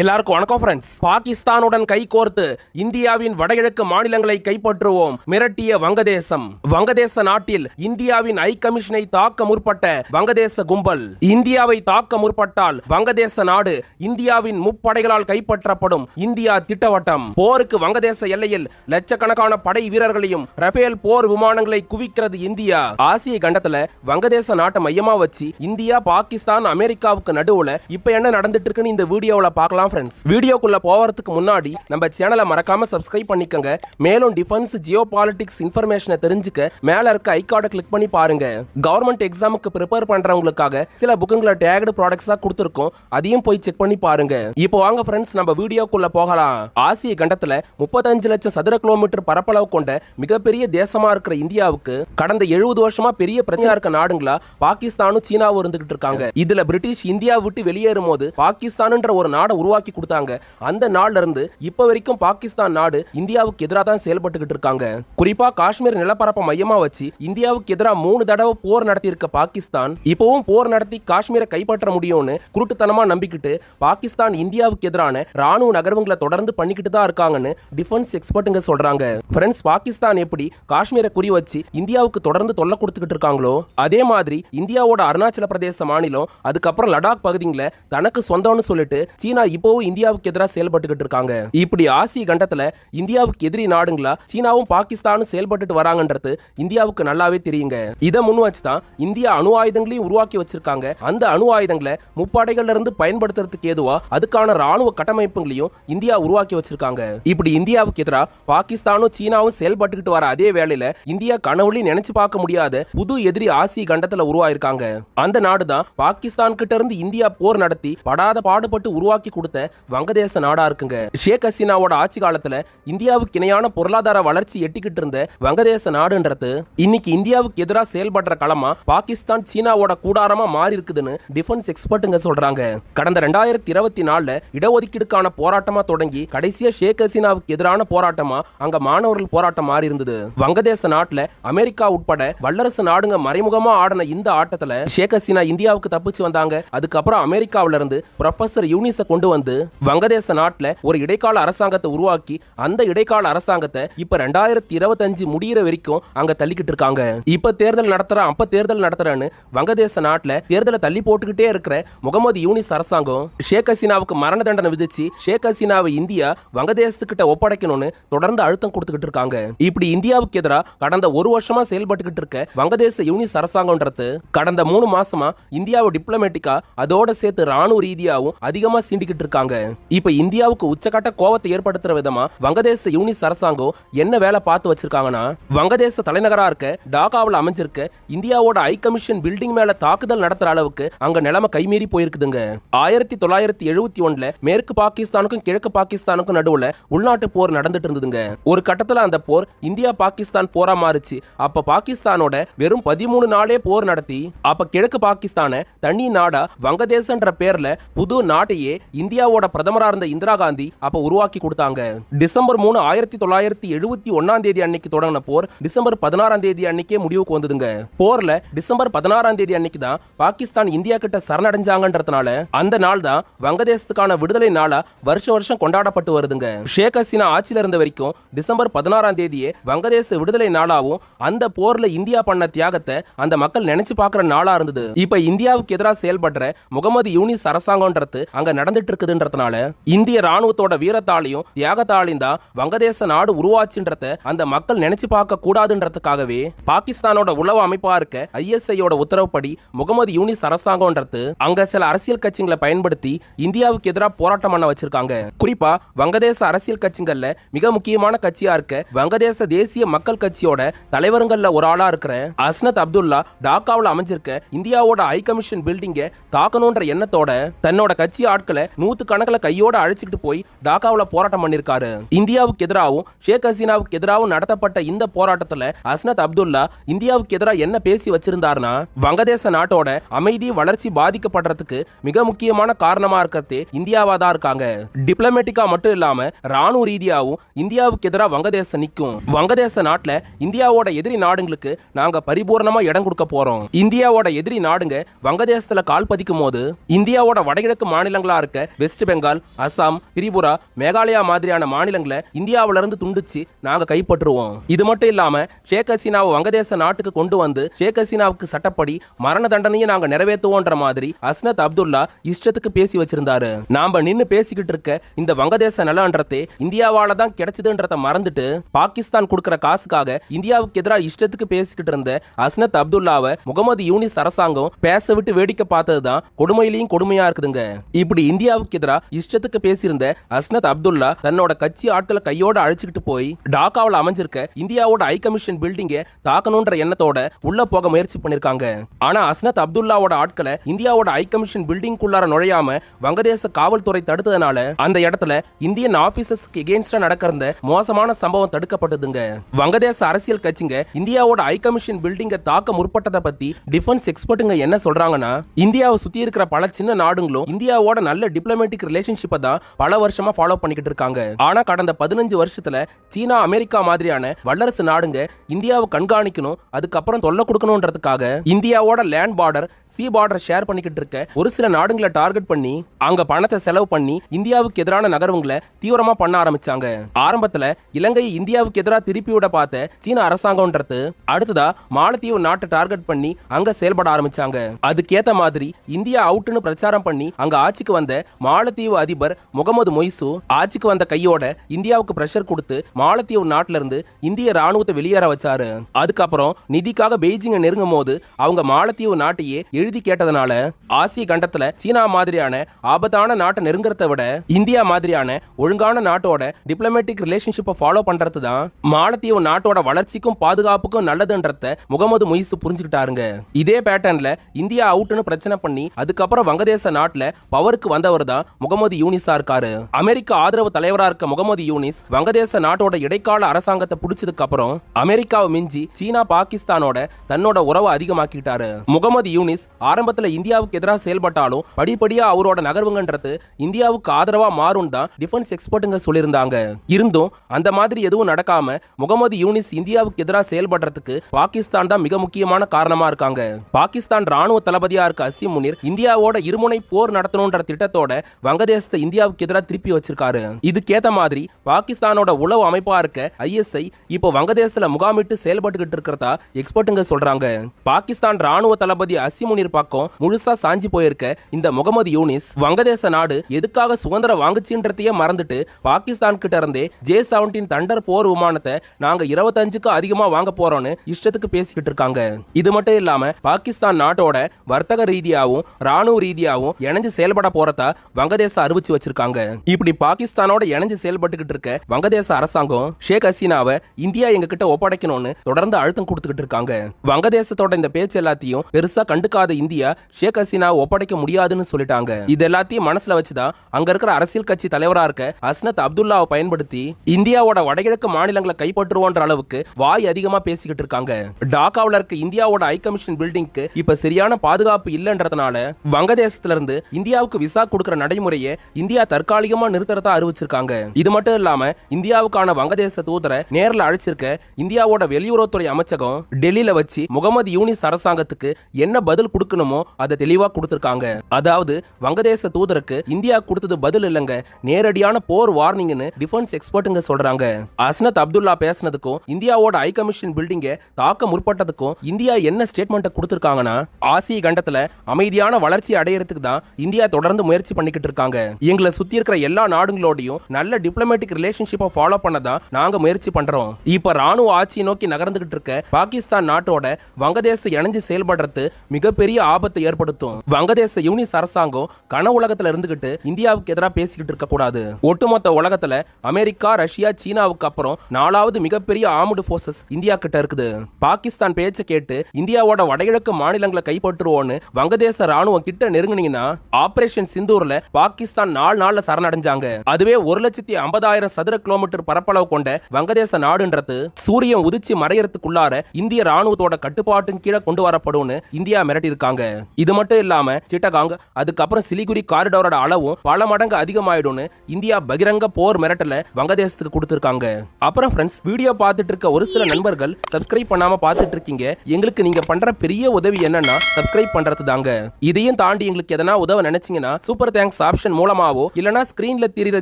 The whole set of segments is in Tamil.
எல்லாருக்கும் வணக்கம் ஃப்ரெண்ட்ஸ் பாகிஸ்தானுடன் கைகோர்த்து இந்தியாவின் வடகிழக்கு மாநிலங்களை கைப்பற்றுவோம் மிரட்டிய வங்கதேசம். வங்கதேச நாட்டில் இந்தியாவின் ஐ கமிஷனை தாக்க முற்பட்ட வங்கதேச கும்பல். இந்தியாவை தாக்க முற்பட்டால் வங்கதேச நாடு இந்தியாவின் முப்படைகளால் கைப்பற்றப்படும் இந்தியா திட்டவட்டம். போருக்கு வங்கதேச எல்லையில் லட்சக்கணக்கான படை வீரர்களையும் ரஃபேல் போர் விமானங்களை குவிக்கிறது இந்தியா. ஆசிய கண்டத்துல வங்கதேச நாட்டை மையமா வச்சு இந்தியா பாகிஸ்தான் அமெரிக்காவுக்கு நடுவுல இப்ப என்ன நடந்துட்டு இருக்குன்னு இந்த வீடியோவில் பார்க்கலாம். ஃப்ரெண்ட்ஸ் வீடியோக்குள்ள போகிறதுக்கு முன்னாடி நம்ம சேனலை மறக்காம சப்ஸ்கிரைப் பண்ணிக்கோங்க. மேலும் டிஃபென்ஸ் ஜியோ பாலிட்டிக்ஸ் இன்ஃபர்மேஷனை தெரிஞ்சுக்க மேல இருக்க ஐகார்டை கிளிக் பண்ணி பாருங்க. கவர்மெண்ட் எக்ஸாமுக்கு ப்ரிப்பேர் பண்றவங்களுக்காக சில புக்குங்களை டேக்டு ப்ராடக்ட்ஸா கொடுத்துருக்கோம். அதையும் போய் செக் பண்ணி பாருங்க. இப்போ வாங்க ஃப்ரெண்ட்ஸ் நம்ம வீடியோக்குள்ள போகலாம். ஆசிய கண்டத்துல முப்பத்தஞ்சு லட்சம் சதுர கிலோமீட்டர் பரப்பளவு கொண்ட மிகப்பெரிய தேசமா இருக்கிற இந்தியாவுக்கு கடந்த எழுபது வருஷமா பெரிய பிரச்சனை இருக்க நாடுங்களா பாகிஸ்தானும் சீனாவும் இருந்துகிட்டு இருக்காங்க. இதுல பிரிட்டிஷ் இந்தியா விட்டு வெளியேறும் போது பாகிஸ்தான்ன்ற ஒரு நாடை உருவாக்கி கொடுத்தாங்க. அந்த நாள்ல இருந்து இப்ப வரைக்கும் பாகிஸ்தான் நாடு இந்தியாவுக்கு எதிராக தான் செயல்பட்டுக்கிட்டு இருக்காங்க. குறிப்பா காஷ்மீர் நிலப்பரப்பை மையமா வச்சு இந்தியாவுக்கு எதிராக மூணு தடவை போர் நடத்தி இருக்க பாகிஸ்தான் இப்பவும் போர் நடத்தி காஷ்மீரை கைப்பற்ற முடியும்னு குருட்டுத்தனமா நம்பிக்கிட்டு பாகிஸ்தான் இந்தியாவுக்கு எதிரான ராணுவ நகர்வுகளை தொடர்ந்து பண்ணிக்கிட்டு தான் இருக்காங்கன்னு டிஃபென்ஸ் எக்ஸ்பர்ட்டுங்க சொல்றாங்க. ஃப்ரெண்ட்ஸ் பாகிஸ்தான் எப்படி காஷ்மீரை குறி வச்சு இந்தியாவுக்கு தொடர்ந்து தொல்லை கொடுத்துக்கிட்டு இருக்காங்களோ? அதே மாதிரி இந்தியாவோட அருணாச்சல பிரதேச மாநிலம் அதுக்கப்புறம் லடாக் பகுதிங்களை தனக்கு சொந்தம்னு சொல்லிட்டு சீனா இப்போவும் இந்தியாவுக்கு எதிராக செயல்பட்டுக்கிட்டு இருக்காங்க. இப்படி ஆசிய கண்டத்துல இந்தியாவுக்கு எதிரி நாடுங்களா சீனாவும் பாகிஸ்தானும் செயல்பட்டுட்டு வராங்கன்றது இந்தியாவுக்கு நல்லாவே தெரியுங்க. இதை முன் வச்சு தான் இந்தியா அணு ஆயுதங்களையும் உருவாக்கி வச்சிருக்காங்க. அந்த அணு ஆயுதங்களை முப்படைகள்ல இருந்து பயன்படுத்துறதுக்கு ஏதுவா அதுக்கான ராணுவ கட்டமைப்புகளையும் இந்தியா உருவாக்கி வச்சிருக்காங்க. இப்படி இந்தியாவுக்கு எதிராக பாகிஸ்தானும் சீனாவும் செயல்பட்டுக்கிட்டு வர அதே வேளையில இந்தியா கனவுலையும் நினைச்சு பார்க்க முடியாத புது எதிரி ஆசிய கண்டத்துல உருவாயிருக்காங்க. அந்த நாடு தான் பாகிஸ்தான் கிட்ட இருந்து இந்தியா போர் நடத்தி படாத பாடுபட்டு உருவாக்கி கொடுத்த வங்கதேச நாடா இருக்குங்க. ஷேக் ஹசீனாவோட ஆட்சி காலத்துல இந்தியாவுக்கு இணையான பொருளாதார வளர்ச்சி எட்டிக்கிட்டு இருந்த வங்கதேச நாடுன்றது இன்னைக்கு இந்தியாவுக்கு எதிராக செயல்படுற களமா பாகிஸ்தான் சீனாவோட கூடாரமா மாறி இருக்குதுன்னு டிஃபென்ஸ் எக்ஸ்பர்ட்டுங்க சொல்றாங்க. கடந்த ரெண்டாயிரத்தி இருபத்தி நாலுல இடஒதுக்கீடுக்கான போராட்டமா தொடங்கி கடைசியா ஷேக் ஹசீனாவுக்கு எதிரான போராட்டமா அங்க மாணவர்கள் போராட்டம் மாறி இருந்தது. வங்கதேச நாட்டுல அமெரிக்கா உட்பட வல்லரசு நாடுங்க மறைமுகமா ஆடின இந்த ஆட்டத்துல ஷேக் ஹசீனா இந்தியாவுக்கு தப்பிச்சு வந்தாங்க. அதுக்கப்புறம் அமெரிக்காவில இருந்து ப்ரொஃபசர் யூனிஸை கொண்டு வந்து வங்கதேச நாட்டுல ஒரு இடைக்கால அரசாங்கத்தை உருவாக்கி அந்த இடைக்கால அரசாங்கத்தை இப்ப ரெண்டாயிரத்தி இருபத்தஞ்சு முடியிற வரைக்கும் அங்க தள்ளிக்கிட்டு இருக்காங்க. இப்ப தேர்தல் நடத்துறேன் அப்ப தேர்தல் நடத்துறேன்னு வங்கதேச நாட்டுல தேர்தலை தள்ளி போட்டுக்கிட்டே இருக்கிற முகமது யூனிஸ் அரசாங்கம் ஷேக் ஹசீனாவுக்கு மரண தண்டனை விதிச்சு ஷேக் ஹசீனாவை இந்தியா வங்கதேசத்துக்கிட்ட ஒப்படைக்கணும்னு தொடர்ந்து அழுத்தம் கொடுத்துக்கிட்டு இருக்காங்க. இப்படி இந்தியாவுக்கு எதிராக கடந்த ஒரு வருஷமா செயல்பட்டுக்கிட்டு இருக்க வங்கதேச யூனிஸ் அரசாங்கம்ன்றது கடந்த மூணு மாசமா இந்தியாவை டிப்ளமேட்டிக்கா அதோட சேர்த்து ராணுவ ரீதியாவும் அதிகமா சீண்டிக்கிட்டு இருக்காங்க. இப்ப இந்தியாவுக்கு உச்சகட்ட கோவத்தை ஏற்படுத்துற விதமா வங்கதேச யூனிஸ் அரசாங்கம் என்ன வேலை பார்த்து வச்சிருக்காங்கன்னா வங்கதேச தலைநகரா இருக்க டாக்காவில் அமைஞ்சிருக்க இந்தியாவோட ஐ கமிஷன் பில்டிங் மேல தாக்குதல் நடத்துற அளவுக்கு அங்க நிலைமை கைமீறி போயிருக்குதுங்க. ஆயிரத்தி தொள்ளாயிரத்தி எழுபத்தி ஒண்ணுல மேற்கு பாகிஸ்தானுக்கும் கிழக்கு பாகிஸ்தானுக்கும் நடுவுல உள்நாட்டு போர் நடந்துட்டு இருந்ததுங்க. ஒரு கட்டத்துல அந்த போர் இந்தியா பாகிஸ்தான் போரா மாறுச்சு. அப்ப பாகிஸ்தானோட வெறும் பதிமூணு நாளே போர் நடத்தி அப்ப கிழக்கு பாகிஸ்தான தனி நாடா வங்கதேசன்ற பேர்ல புது நாட்டையே இந்தியாவோட பிரதமராக இருந்த இந்திரா காந்தி அப்ப உருவாக்கி கொடுத்தாங்க. டிசம்பர் மூணு ஆயிரத்தி தொள்ளாயிரத்தி எழுபத்தி ஒன்னாம் தேதி அன்னைக்கு தொடங்கின போர் டிசம்பர் பதினாறாம் தேதி அன்னைக்கே முடிவுக்கு வந்ததுங்க. போர்ல டிசம்பர் பதினாறாம் தேதி அன்னைக்கு தான் பாகிஸ்தான் இந்தியா கிட்ட சரணடைஞ்சாங்கன்றதுனால அந்த நாள் தான் வங்கதேசத்துக்கான விடுதலை நாளா வருஷம் வருஷம் கொண்டாடப்பட்டு வருதுங்க. ஷேக் ஹசீனா ஆட்சியில் இருந்த வரைக்கும் டிசம்பர் பதினாறாம் தேதியே வங்கதேச விடுதலை நாளாவும் அந்த போர்ல இந்தியா பண்ண தியாகத்தை அந்த மக்கள் நினைச்சு பார்க்குற நாளா இருந்தது. இப்ப இந்தியாவுக்கு எதிராக செயல்படுற முகமது யூனிஸ் அரசாங்கம்ன்றது அங்க நடந்துட்டு இருக்குதுன்றதுனால இந்திய ராணுவத்தோட வீரத்தாலையும் தியாகத்தாலையும் தான் வங்கதேச நாடு உருவாச்சுன்றத அந்த மக்கள் நினைச்சு பார்க்க கூடாதுன்றதுக்காகவே பாகிஸ்தானோட உளவு அமைப்பா இருக்க ஐஎஸ்ஐயோட உத்தரவுப்படி முகமது யூனிஸ் அரசாங்கம்ன்றது அங்க சில அரசியல் கட்சிகளை பயன்படுத்தி இந்தியாவுக்கு எதிராக போராட்டம் பண்ண வச்சிருக்காங்க. குறிப்பா வங்கதேச அரசியல் கட்சிகள்ல மிக முக்கியமான கட்சியா இருக்க வங்கதேச தேசிய மக்கள் கட்சியோட தலைவருங்கள்ல ஒரு ஆளா இருக்கிற அஸ்னத் அப்துல்லா டாக்காவில் அமைஞ்சிருக்க இந்தியாவோட ஐ கமிஷன் பில்டிங்கை தாக்கணும்ன்ற எண்ணத்தோட தன்னோட கட்சி ஆட்களை நூத்து கணக்கில் கையோட அழைச்சிக்கிட்டு போய் டாக்காவில் போராட்டம் பண்ணியிருக்காரு இந்தியாவுக்கு எதிராகவும் ஷேக் ஹசீனாவுக்கு எதிராகவும் நடத்தப்பட்ட இந்த போராட்டத்தில் அஸ்னத் அப்துல்லா இந்தியாவுக்கு எதிராக என்ன பேசி வச்சிருந்தாருன்னா வங்கதேச நாட்டோட அமைதி வளர்ச்சி பாதிக்கப்படுறதுக்கு மிக முக்கியமான காரணமாக இருக்கிறதே இந்தியாவாக தான் இருக்காங்க. டிப்ளமேட்டிக்கா மட்டும் இல்லாமல் ராணுவ ரீதியாகவும் இந்தியாவுக்கு எதிராக வங்கதேசம் நிற்கும். வங்கதேச நாட்டில் இந்தியாவோட எதிரி நாடுங்களுக்கு நாங்கள் பரிபூர்ணமாக இடம் கொடுக்க போகிறோம் இந்தியாவோட எதிரி நாடுங்க வங்கதேசத்தில் கால் பதிக்கும் போது இந்தியாவோட வடகிழக்கு மாநிலங்களாக இருக்க வெஸ்ட் பெங்கால் அசாம் திரிபுரா மேகாலயா மாதிரியான மாநிலங்களை இந்தியாவில இருந்து துண்டிச்சு நாங்க கைப்பற்றுவோம். இது மட்டும் இல்லாம ஷேக் ஹசீனாவை வங்கதேச நாட்டுக்கு கொண்டு வந்து ஷேக் ஹசீனாவுக்கு சட்டப்படி மரண தண்டனையை நாங்க நிறைவேற்றுவோன்ற மாதிரி அஸ்னத் அப்துல்லா இஷ்டத்துக்கு பேசி வச்சிருந்தாரு. நாம நின்னு பேசிக்கிட்டு இருக்க இந்த வங்கதேச நிலன்றதே இந்தியாவால தான் கிடைச்சதுன்றத மறந்துட்டு பாகிஸ்தான் கொடுக்கிற காசுக்காக இந்தியாவுக்கு எதிராக இஷ்டத்துக்கு பேசிக்கிட்டு இருந்த அஸ்னத் அப்துல்லாவை முகமது யூனிஸ் அரசாங்கம் பேச விட்டு வேடிக்கை பார்த்தது தான் கொடுமையிலையும் கொடுமையா இருக்குதுங்க. இப்படி இந்தியாவுக்கு எதிராக இஷ்டத்துக்கு பேசியிருந்த அஸ்னத் அப்துல்லா தன்னோட கட்சி ஆட்களை கையோட அழைச்சிக்கிட்டு போய் டாக்காவில் அமைஞ்சிருக்க இந்தியாவோட ஐ கமிஷன் பில்டிங்கை தாக்கணுன்ற எண்ணத்தோட உள்ள போக முயற்சி பண்ணிருக்காங்க ஆனா அஸ்னத் அப்துல்லாவோட ஆட்களை இந்தியாவோட ஐ கமிஷன் பில்டிங்குள்ளார நுழையாம வங்கதேச காவல்துறை தடுத்ததுனால அந்த இடத்துல இந்தியன் ஆபீசர்ஸ்க்கு எகேன்ஸ்டா நடக்கிற மோசமான சம்பவம் தடுக்கப்பட்டதுங்க. வங்கதேச அரசியல் கட்சிங்க இந்தியாவோட ஐ கமிஷன் பில்டிங்கை தாக்க முற்பட்டதை பத்தி டிஃபென்ஸ் எக்ஸ்பர்ட்டுங்க என்ன சொல்றாங்கன்னா இந்தியாவை சுத்தி இருக்கிற பல சின்ன நாடுகளும் இந்தியாவோட நல்ல டிப்ளமேட்டிக் ரிலேஷன்ஷிப்பை தான் பல வருஷமா ஃபாலோ பண்ணிக்கிட்டு இருக்காங்க. ஆனா கடந்த பதினஞ்சு வருஷத்துல சீனா அமெரிக்கா மாதிரியான வல்லரசு நாடுங்க இந்தியாவை கண்காணிக்கணும் அதுக்கப்புறம் தொல்லை கொடுக்கணும்ன்றதுக்காக இந்தியாவோட land border sea border share பண்ணிக்கிட்டு இருக்க ஒரு சில நாடுகளை டார்கெட் பண்ணி அங்க பணத்தை செலவு பண்ணி இந்தியாவுக்கு எதிரான நகர்வுங்களை தீவிரமா பண்ண ஆரம்பிச்சாங்க. ஆரம்பத்துல இலங்கையை இந்தியாவுக்கு எதிராக திருப்பி விட பார்த்த சீன அரசாங்கம்ன்றது அடுத்ததா மாலத்தீவு நாட்டை டார்கெட் பண்ணி அங்க செயல்பட ஆரம்பிச்சாங்க. அதுக்கேத்த மாதிரி இந்தியா அவுட்னு பிரச்சாரம் பண்ணி அங்க ஆட்சிக்கு வந்த மாலத்தீவு அதிபர் முகமது மொய்சு ஆட்சிக்கு வந்த கையோட இந்தியாவுக்கு பிரஷர் கொடுத்து மாலத்தீவு நாட்டில இருந்து இந்திய ராணுவத்தை வெளியேற வச்சாரு. அதுக்கப்புறம் நிதிக்காக பெய்ஜிங்கை நெருங்கும் போது அவங்க மாலத்தீவு நாட்டையே எழுதி கேட்டதுனால ஆசிய கண்டத்துல சீனா மாதிரியான ஆபத்தான நாட்டை நெருங்குறத விட இந்தியா மாதிரியான ஒழுங்கான நாட்டோட டிப்ளமேட்டிக் ரிலேஷன்ஷிப்பை ஃபாலோ பண்றது தான் மாலத்தீவு நாட்டோட வளர்ச்சிக்கும் பாதுகாப்புக்கும் நல்லதுன்றத முகமது முயிசு புரிஞ்சுக்கிட்டாருங்க. இதே பேட்டர்ன்ல இந்தியா அவுட்னு பிரச்சனை பண்ணி அதுக்கப்புறம் வங்கதேச நாட்டுல பவருக்கு வந்தவர் தான் முகமது யூனிஸா இருக்காரு அமெரிக்க ஆதரவு தலைவரா இருக்க முகமது யூனிஸ் வங்கதேச நாட்டோட இடைக்கால அரசாங்கத்தை பிடிச்சதுக்கு அப்புறம் அமெரிக்காவை மிஞ்சி சீனா பாகிஸ்தானோட தன்னோட உறவை அதிகமாக்கிட்டாரு. முகமது யூனிஸ் ஆரம்பத்துல இந்தியாவுக்கு எதிராக செயல்பட்டாலும் படிப்படியா அவரோட நகர்வுங்கன்றது இந்தியாவுக்கு ஆதரவா மாறும் தான் டிஃபென்ஸ் எக்ஸ்பர்ட்டுங்க சொல்லியிருந்தாங்க. இருந்தும் அந்த மாதிரி எதுவும் நடக்காம முகமது யூனிஸ் இந்தியாவுக்கு எதிராக செயல்படுறதுக்கு பாகிஸ்தான் தான் மிக முக்கியமான காரணமா இருக்காங்க. பாகிஸ்தான் ராணுவ தளபதியா இருக்க அசிம் முனிர் இந்தியாவோட இருமுனை போர் நடத்தணுன்ற திட்டத்தோட வங்கதேசத்தை இந்தியாவுக்கு எதிராக திருப்பி வச்சிருக்காரு. இதுக்கேற்ற மாதிரி பாகிஸ்தானோட உளவு அமைப்பா இருக்க ஐஎஸ்ஐ இப்போ வங்கதேசத்துல முகாமிட்டு செயல்பட்டுக்கிட்டு இருக்கிறதா எக்ஸ்பர்ட்டுங்க சொல்றாங்க. பாகிஸ்தான் ராணுவ தளபதி அசிமுனிர் பக்கம் முழுசா சாஞ்சி போயிருக்க இந்த முகமது யூனிஸ் வங்கதேச நாடு எதுக்காக சுதந்திரம் வாங்குச்சுன்றதையே மறந்துட்டு பாகிஸ்தான் கிட்ட இருந்தே ஜே செவன்டீன் தண்டர் போர் விமானத்தை நாங்க இருபத்தஞ்சுக்கு அதிகமா வாங்க போறோம்னு இஷ்டத்துக்கு பேசிக்கிட்டு இருக்காங்க. இது மட்டும் இல்லாம பாகிஸ்தான் நாட்டோட வர்த்தக ரீதியாகவும் ராணுவ ரீதியாகவும் இணைஞ்சு செயல்பட போறதா வங்கதேசம் அறிவிச்சு வச்சிருக்காங்க. இப்படி பாகிஸ்தானோட இணைஞ்சு செயல்பட்டுக்கிட்டு இருக்க வங்கதேச அரசாங்கம் ஷேக் ஹசீனாவை இந்தியா எங்க கிட்ட ஒப்படைக்கணும்னு தொடர்ந்து அழுத்தம் கொடுத்துக்கிட்டு இருக்காங்க. வங்கதேசத்தோட இந்த பேச்சு எல்லாத்தையும் பெருசா கண்டுக்காத இந்தியா ஷேக் ஹசீனா ஒப்படைக்க முடியாதுன்னு சொல்லிட்டாங்க. இது எல்லாத்தையும் மனசுல வச்சுதான் அங்க இருக்கிற அரசியல் கட்சி தலைவரா இருக்க அஸ்னத் அப்துல்லாவை பயன்படுத்தி இந்தியாவோட வடகிழக்கு மாநிலங்களை கைப்பற்றுவோன்ற அளவுக்கு வாய் அதிகமா பேசிக்கிட்டு இருக்காங்க. டாக்காவுல இருக்க இந்தியாவோட ஐ கமிஷன் பில்டிங்க்கு இப்ப சரியான பாதுகாப்பு இல்லைன்றதுனால வங்கதேசத்துல இருந்து இந்தியாவுக்கு விசா கொடுக்கிற நடைமுறையை இந்தியா தற்காலிகமா நிறுத்துறதா அறிவிச்சிருக்காங்க. இது மட்டும் இல்லாம இந்தியாவுக்கான வங்கதேச தூதரை நேரில் அழைச்சிருக்க இந்தியாவோட வெளியுறவுத்துறை அமைச்சகம் டெல்லியில வச்சு முகமது யூனிஸ் அரசாங்கத்துக்கு என்ன பதில் கொடுக்கணுமோ அதை தெளிவா கொடுத்திருக்காங்க. அதாவது வங்கதேச தூதருக்கு இந்தியா கொடுத்தது பதில் இல்லைங்க நேரடியான போர் வார்னிங்னு டிஃபென்ஸ் எக்ஸ்பர்ட்டுங்க சொல்றாங்க. அஸ்னத் அப்துல்லா பேசினதுக்கும் இந்தியாவோட ஐ கமிஷன் பில்டிங்கை தாக்க முற்பட்டதுக்கும் இந்தியா என்ன ஸ்டேட்மெண்ட்டை கொடுத்திருக்காங்கன்னா ஆசிய கண்டத்துல அமைதியான வளர்ச்சி அடையறதுக்கு தான் இந்தியா தொடர்ந்து முயற்சி பண்ணிக்கிட்டு இருக்காங்க எங்களை சுத்தி இருக்கிற எல்லா நாடுகளோடையும் நல்ல டிப்ளமேட்டிக் ரிலேஷன்ஷிப்பை ஃபாலோ பண்ண தான் நாங்க முயற்சி பண்றோம். இப்ப ராணுவ ஆட்சியை நோக்கி நகர்ந்துகிட்டு இருக்க பாகிஸ்தான் நாட்டோட வங்கதேச இணைஞ்சு செயல்படுறது மிகப்பெரிய ஆபத்தை ஏற்படுத்தும். வங்கதேச யூனிஸ் அரசாங்கம் கன உலகத்துல இருந்துகிட்டு இந்தியாவுக்கு எதிராக பேசிக்கிட்டு இருக்க கூடாது. ஒட்டுமொத்த உலகத்துல அமெரிக்கா ரஷ்யா சீனாவுக்கு அப்புறம் நாலாவது மிகப்பெரிய ஆர்முடு போர்சஸ் இந்தியா கிட்ட இருக்குது. பாகிஸ்தான் பேச்சை கேட்டு இந்தியாவோட வடகிழக்கு மாநிலங்களை கைப்பற்றுவோன்னு வங்கதேச ராணுவம் கிட்ட நெருங்குனீங்கன்னா ஆபரேஷன் சிந்தூர்ல பாகிஸ்தான் நாலு நாள்ல சரணடைஞ்சாங்க. அதுவே ஒரு லட்சத்தி ஐம்பதாயிரம் சதுர கிலோமீட்டர் பரப்பளவு கொண்ட வங்கதேச நாடுன்றது சூரியன் உதிச்சு மறையறதுக்குள்ளார இந்திய ராணுவத்தோட கட்டுப்பாட்டின் கீழே கொண்டு வரப்படும் இந்தியா மிரட்டியிருக்காங்க. இது மட்டும் இல்லாம சிட்டகாங் அதுக்கப்புறம் சிலிகுரி காரிடோரோட அளவும் பல மடங்கு அதிகமாயிடும்னு இந்தியா பகிரங்க போர் மிரட்டல வங்கதேசத்துக்கு கொடுத்திருக்காங்க. அப்புறம் ஃப்ரெண்ட்ஸ் வீடியோ பார்த்துட்டு இருக்க ஒரு சில நண்பர்கள் சப்ஸ்கிரைப் பண்ணாம பார்த்துட்டு இருக்கீங்க எங்களுக்கு நீங்க பண்ற பெரிய உதவி என்னன்னா சப்ஸ்கிரைப் பண்றது தாங்க இதையும் தாண்டி எங்களுக்கு எதனா உதவ நினைச்சீங்கன்னா சூப்பர் தேங்க்ஸ் தேங்க்ஸ் ஆப்ஷன் மூலமாவோ இல்லனா ஸ்கிரீன்ல தெரியுற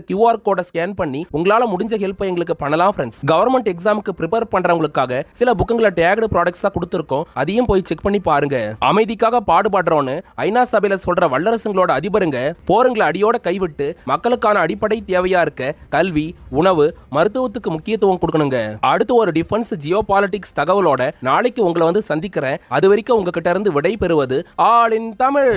கியூஆர் கோடை ஸ்கேன் பண்ணி உங்களால முடிஞ்ச ஹெல்ப்பை எங்களுக்கு பண்ணலாம் ஃப்ரெண்ட்ஸ் கவர்மெண்ட் எக்ஸாமுக்கு ப்ரிப்பேர் பண்றவங்களுக்காக சில புக்குங்களை டேக்டு ப்ராடக்ட்ஸா கொடுத்துருக்கோம். அதையும் போய் செக் பண்ணி பாருங்க. அமைதிக்காக பாடுபடுறோன்னு ஐநா சபையில சொல்ற வல்லரசுங்களோட அதிபருங்க போருங்களை அடியோட கைவிட்டு மக்களுக்கான அடிப்படை தேவையா இருக்க கல்வி உணவு மருத்துவத்துக்கு முக்கியத்துவம் கொடுக்கணுங்க. அடுத்து ஒரு டிஃபென்ஸ் ஜியோ பாலிட்டிக்ஸ் தகவலோட நாளைக்கு உங்களை வந்து சந்திக்கிறேன். அது வரைக்கும் உங்ககிட்ட இருந்து விடை பெறுவது ஆல் இன் தமிழ்.